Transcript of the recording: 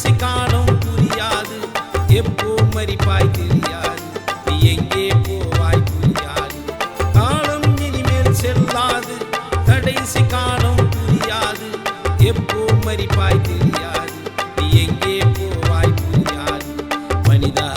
ஆசை காலம் புரியாது. எப்போ மறிப்பாய் தெரியாது. நீ எங்கே போவாய் புரியாது. காலம் இனிமேல் செல்லாது. கடைசி காலம் புரியாது. எப்போ மறிப்பாய் தெரியாது. நீ எங்கே போவாய் புரியாது. மனிதா